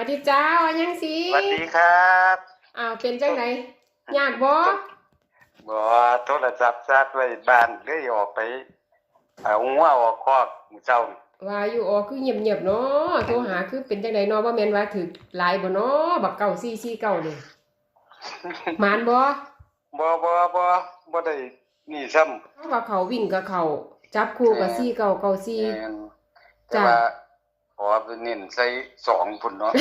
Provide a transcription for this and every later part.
วัสดีจ้าว่ายังสิสวัสดีครับอ้าวเป็นจังไดยากบ่บ่โทรศัพท์ชาร์จไว้บ้านเลยออกไปเอาหัวออกคอกมื้อเช้านี่ว่าอยู่อ๋อคือเงียบๆเนาะโทรหาคือเป็นจังไดเนาะบ่แม่นว่าถึกหลายบ่เนาะบักเก่า449นี่หมานบ่บ่บ่บ่บ่ได้นี่ซ้ำเพราะว่าเขาวิ่งกับเขาจับคู่กับแม่4994แม่นแต่จ้ะว่า ขอไปเน้นใส่สองพุ่นเนาะ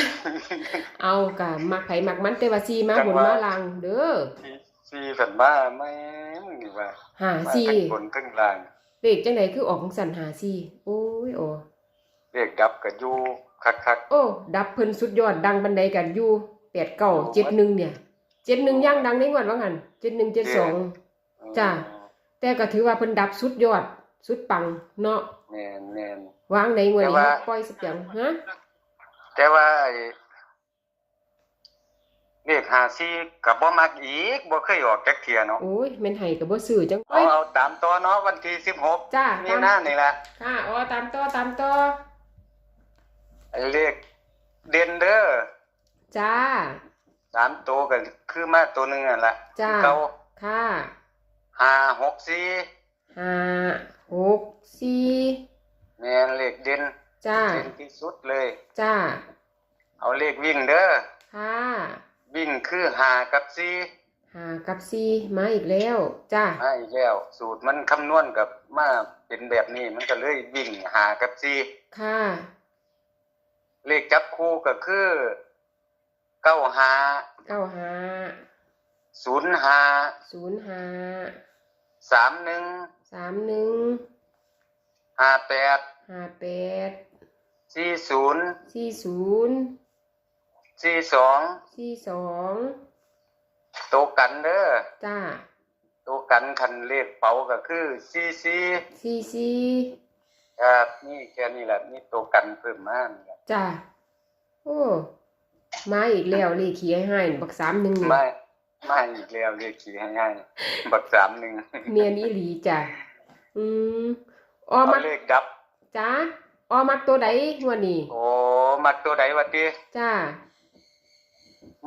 เอากะมักไผมักมันแต่ว่าซีมาจังบนว่ามาลังเด้อสี่สี่ฝันมาแม่งนี่ว่าหามาซีทั้งบนทั้งล่างเลขจังไดคือออกของสันหาซีโอ้ยโอ้เลขดับก็อยู่คักโอ้ดับเพิ่นสุดยอดดังบันไดกันอยู่89 71เนี่ย71ย่างดังในงวดว่างั้น71 72ๆจ้ะแต่ก็ถือว่าเพิ่นดับสุดยอด สุดปังเนาะแม่นแม่น วางในงวดแต่นี้ว่า ปล่อยสักอย่างฮะแต่ว่าไอ้เลข54ก็บ่มักอีกบ่เคยออกจักเที่ยเนาะโอ้ยแม่นให้ก็บ่ซื้อจังเอาเอ้ยเอาตามตัวเนาะวันที่สิบหกจ้านี่ตามหน้านี่แหละค่ะอ๋อตามต่อตามต่อไอ้เลขเด่นเด้อจ้า สามตัวก็คือมาตัวหนึ่งนั่นแหละจ้า เก้าค่ะห้าหกสี่ห้าหกสี่ แม่นเลขเด่น จ้าเด่นที่สุดเลย จ้า เอาเลขวิ่งเด้อค่ะ วิ่งคือห้ากับสี่ห้ากับสี่มาอีกแล้วจ้ามาอีกแล้ว สูตรมันคำนวณกับมาเป็นแบบนี้มันก็เลยวิ่งห้ากับสี่ค่ะ เลขจับคู่ก็คือเก้าห้าเก้าห้าศูนย์ห้าศูนย์ห้าสามหนึ่งสามหนึ่งห้าแปด ห้าแปดสี่ศูนย์สี่ศูนย์สี่สองสี่สองโตวกันเด้อจ้าโตวกันคันเลขเป๋าก็คือสี่สี่สี่สี่ครับนี่แค่นี้แหละนี่โตวกันเพิ่มมานี่แหละจ้าโอ้มาอีกแล้วเลขขี้ให้ให้บักสามหนึ่งนี่ไม่ไม่อีกแล้วเลขขี่ให้ง่ายๆบักสามหนึ่งเมียนอีหลีจ้ะอืมออเอามักเลขดับ จ้าออมักตัวใดหัวนี่โอ้มักตัวใดวะตีจ้า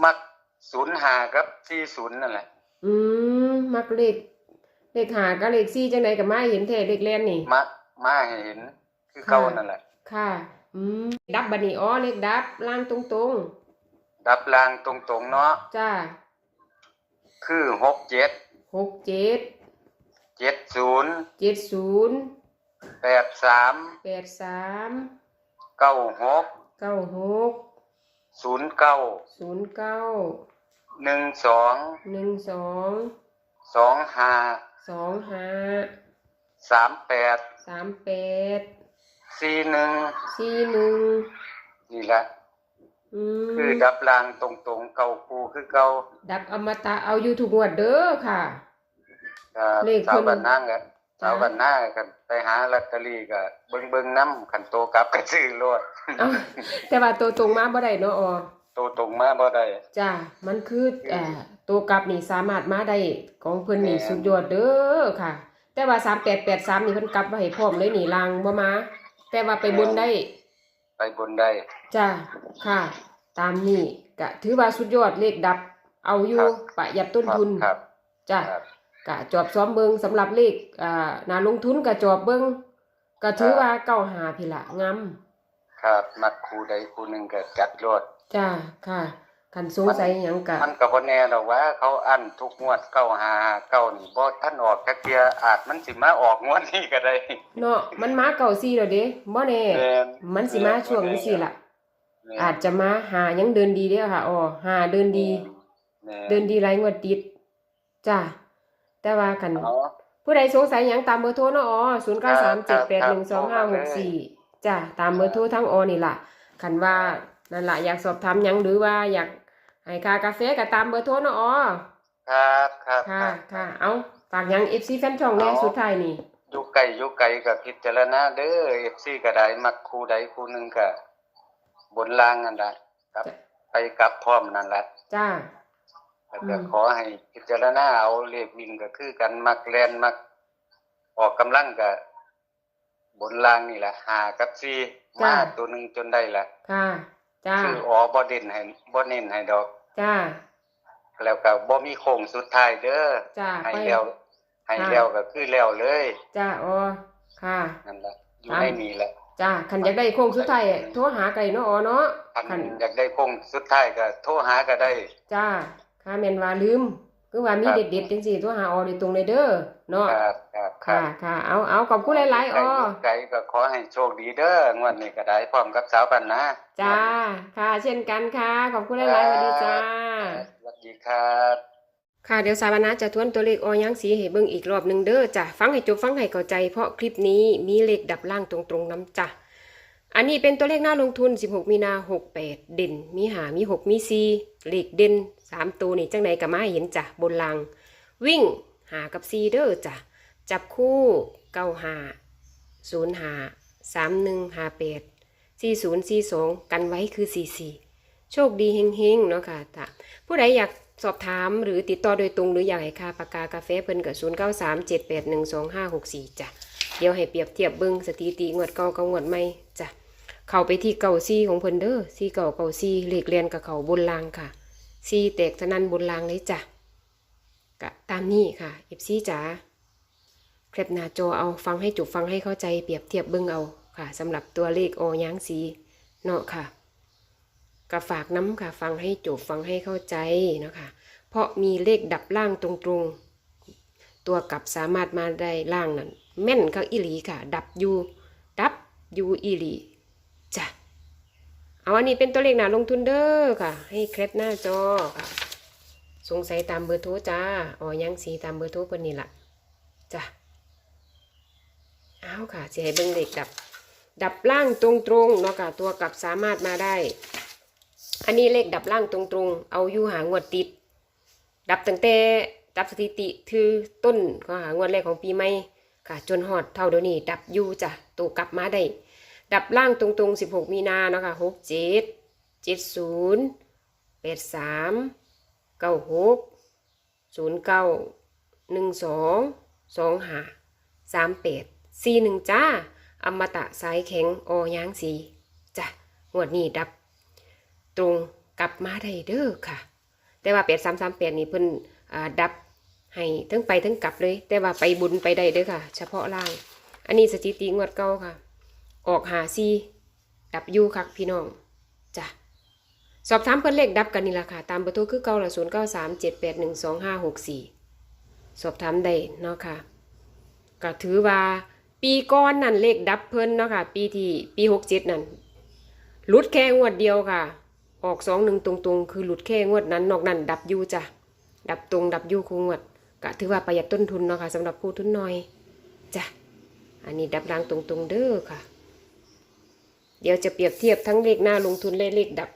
มักศูนย์หากับสี่ศูนย์นั่นแหละอืมมักเลขเลขหากับเลขสี่จังไดกับมาเห็นแท้เลขแล่นนี่ มามาให้เห็นคือเก่านั่นแหละ ค่ะ อืมดับบัดนี้อ๋อเลขดับล่างตรงดับลางตรงๆเนาะๆจ้าคือหกเจ็ดหกเจ็ดเจ็ดศูนย์เจ็ดศูนย์ แปดสามแปดสามเก้าหกเก้าหกศูนย์เก้าศูนย์เก้าหนึ่งสองหนึ่งสองสองห้าสองห้าสามแปดสามแปดสี่หนึ่งสี่หนึ่งนี่แหละอืมคือดับรางตรงๆเก่าคูคือเก่าดับอมตะเอาอยู่ถูกงวดเด้อค่ะก็เลขสาวเพิ่นบ้านนางก็จ้ะ สาวบ้านนากันไปหาลอตเตอรี่ก็เบิ่งเบิ่งน้ำขันโตกลับก็ซื้อโลดเอาแต่ว่าตัวตรงมาบ่ได้เนาะอ๋อโตตรงมาบ่ได้ จ้ามันคือเอ่อตัวกลับนี่สามารถมาได้ของเพิ่นนี่แม่นสุดยอดเด้อค่ะ แต่ว่า3883นี่เพิ่นกลับไว้ให้พร้อมเลยนี่ลางบ่มา แต่ว่าไปบนได้ ไปบนได้ จ้าค่ะ ตามนี้ก็ถือว่าสุดยอดเลขดับ เอาอยู่ประหยัดต้นทุนครับจ้าครับ กะจอบซ้อมเบิงสำหรับเลขอ่าน่าลงทุนกะจอบเบิงก็ถือว่าเก้าหาพี่ละงามครับมักครูใดครูหนึงก็จัดโลดจ้าค่ะคันสงสัยหยังกะมันก็บ่แน่ดอกว่า เขาอั้นทุกงวด9 5 9นี่บ่ทันออกจักเที่ยอาจมันสิมาออกงวดนี้ก็ได้เนาะมันมาเก่าซี่แล้วเด้บ่แน่แม่นมันสิมาช่วงนี้สิล่ะแม่นอาจจะมาหายังเดินดีเด้อค่ะอ๋อหาเดินดีแม่เดินดีหลายงวดติดจ้า แต่ว่าคันเอาผู้ใดสงสัยหยังตามเบอร์โทรเนาะอ๋อ0937812564จ้าตามเบอร์โทรทั้งอ๋อนี่ล่ะคันว่านั่นล่ะอยากสอบถามหยังหรือว่าอยากให้ค่ากาแฟก็ตามเบอร์โทรเนาะอ๋อครับครับค่ะรับ ค่ะ เอาฝากหยัง FC แฟนช่องแน่เอา สุดท้ายนี่ อยู่ไกลอยู่ไกลก็พิจารณาเด้อ FC ก็ได้มักครูใดครูหนึงก็บนล่างนั่นล่ะครับไปกลับพร้อมนั่นแหละจ้า แล้วก็อืมขอให้พิจารณาเอาเลขวิ่งก็คือกันมักแลนมัก ออกกำลังก็บนล่างนี่แหละหากับซีมาตัวหนึงจนได้ละค่ะจ้าคืออ๋อบ่เด่นให้บ่เน้นให้ดอก จ้า แล้วก็บ่มีโค้งสุดท้ายเด้อจ้าให้ไปแล้วให้ค่ะแล้วก็คือแล้วเลย จ้าอ๋อค่ะนั่นล่ะอยู่ตามในนี้แหละจ้าคันอยากได้โค้งสุดท้ายโทรหาไก่เนาะอ๋อเนาะคันคันอยากได้โค้งสุดท้ายก็โทรหาก็ได้ จ้า ค่ะแม่นว่าลืมคือว่ามีครับเด็ดๆจังซี่โทรหาอ๋อโดยตรงเลยเด้อเนาะครับครับครัค่ะบค่ะเอาเอาขอบคุณหลายๆอ๋อไก่ก็ขอให้โชคดีเด้องวดนี้ก็ได้พร้อมกับสาวปันนะจ้าค่ะ เช่นกันค่ะขอบคุณหลายๆสวัสดีจ้าสวัสดีครับค่ะเดี๋ยวสาวนาจะทวนตัวเลขออยังสีให้เบิ่งอีกรอบหนึ่งเด้อจ้ะฟังให้จบฟังให้เข้าใจ เพราะคลิปนี้มีเลขดับล่างตรงๆน้ำจ้ะ อันนี้เป็นตัวเลขหน้าลงทุน 16 มีนา 68 เด่น มีหามี 6 มี4เลขเด่น 3 ตัวนี่จังไหนก็มาเห็นจ้ะบนลางวิ่งหากับ4เด้อจ้ะ จับคู่เก้าหาศูนย์หาสามหนึ่งหาแปดสี่ศูนย์สี่สองกันไว้คือสี่สี่โชคดีเฮงๆเนาะค่ะจ้ะผู้ใดอยากสอบถามหรือติดต่อโดยตรงหรืออยากให้ค่าปากกากาแฟเพิ่นกับ0 9 3 7 8 1 2 5 6 4จ้ะ เดี๋ยวให้เปรียบเทียบเบิ่งสถิติงวดเก่ากับงวดใหม่จ้ะ เข้าไปที่เก่าซีของเพิ่นเด้อซีเก่าเก่าซีเหลขเรียนกับเขาบนรางค่ะ ซีแตกสนั่นบนรางเลยจ้ะกะตามนี้ค่ะเอฟซีจ๋าแคปหน้าจอเอาฟังให้จบฟังให้เข้าใจเปรียบเทียบเบิ่งเอาค่ะสำหรับตัวเลขโอยางสีเนาะค่ะก็ฝากน้ำค่ะ ฟังให้จบฟังให้เข้าใจเนาะค่ะเพราะมีเลขดับล่างตรงๆ ตัวกลับสามารถมาได้ล่างนั่นแม่นก็อีหลีค่ะ ดับยูดับยูอีหลี เอาอันนี้เป็นตัวเลขหนาลงทุนเด้อค่ะ ให้เคล็ดหน้าจอค่ะ สงสัยตามเบอร์โทรจ้าอ๋อยังสีตามเบอร์โทรเพิ่นนี่ละจ้ะเอาค่ะจะให้เบิ่งเลขดับ ดับล่างตรงๆเนาะค่ะตัวกลับสามารถมาได้ อันนี้เลขดับล่างตรงๆ เอาอยู่หางวดติด ดับตั้งแต่ดับสถิติคือต้นก็หางวดแรกของปีใหม่ค่ะ จนฮอดเท่าเดี๋ยวนี้ดับอยู่จ้ะตัวกลับมาได้ ดับล่างตรงๆ 16 มีนาเนาะค่ะ6 7 7 0 8 3 9 6 0 9 1 2 2 5 3 8 4 1จ้า อมตะสายแข็งออยางสีจ้ะงวดนี้ดับ ตรงกลับมาได้เด้อค่ะ แต่ว่าแปดสามสามแปดนี่เพิ่นดับให้ทั้งไปทั้งกลับเลย แต่ว่าไปบุญไปได้เด้อค่ะ เฉพาะล่าง อันนี้สถิติงวดเก่าค่ะ ออกหาซีดับยูคักพี่น้องจ้ะสอบถามเพิ่นเลขดับกันนี่ละค่ะตามเบอร์โทรคือเก่าละศูนย์เก้าสามเจ็ดแปดหนึ่งสองห้าหกสี่สอบถามได้เนาะค่ะก็ถือว่าปีก้อนนั่นเลขดับเพิ่นเนาะค่ะ ปีที่ปีหกเจ็ดนั่นหลุดแค่งวดเดียวค่ะ ออกสองหนึ่งตรงๆ คือหลุดแค่งวดนั้น นอกนั้น ดับยูจ้ะดับตรงดับยูคูงวดก็ถือว่าประหยัดต้นทุนเนาะค่ะสำหรับผู้ทุนน้อยจ้ะอันนี้ดับรางตรงๆเด้อค่ะ เดี๋ยวจะเปรียบเทียบทั้งเลขหน้าลงทุนและเลขดับ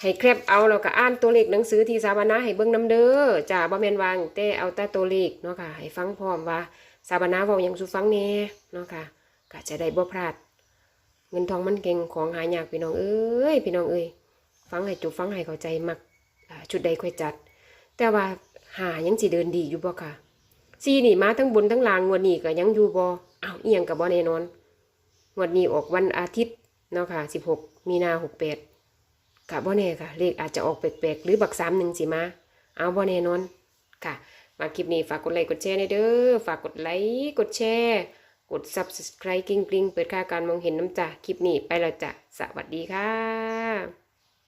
ให้แคบเอาแล้วก็อ่านตัวเลขหนังสือที่สาวนาให้เบิ่งน้ำเด้อจ้าบ่แมนวางแต่เอาแต่ตัวเลขเนาะค่ะ ให้ฟังพร้อมว่าสาวนาเว้ายังสู่ฟังแน่เนาะค่ะก็จะได้บ่พลาด เงินทองมันเก่งของหายากพี่น้องเอ้ยพี่น้องเอ้ยฟังให้จบฟังให้เข้าใจมักชุดใดค่อยจัด แต่ว่าหายังสิเดินดีอยู่บ่ค่ะซีนี่มาทั้งบนทั้งล่างงวดนี้ก็ยังอยู่บ่อ้าวอียงก็บ่แน่นอนงวดนี้ออกวันอาทิตย์ เนาะค่ะ16มีนา68ค่ะบ่แน่ค่ะ เลขอาจจะออกแปลกๆหรือบักสามหนึ่งสิมา เอาบ่แน่นอนค่ะ มาคลิปนี้ฝากกดไลค์กดแชร์ในเด้อ ฝากกดไลค์กดแชร์ กด subscribe กริ๊งกริ๊งเปิดค่าการมองเห็นน้ำจ่าคลิปนี้ไปแล้วจ้ะ สวัสดีค่ะ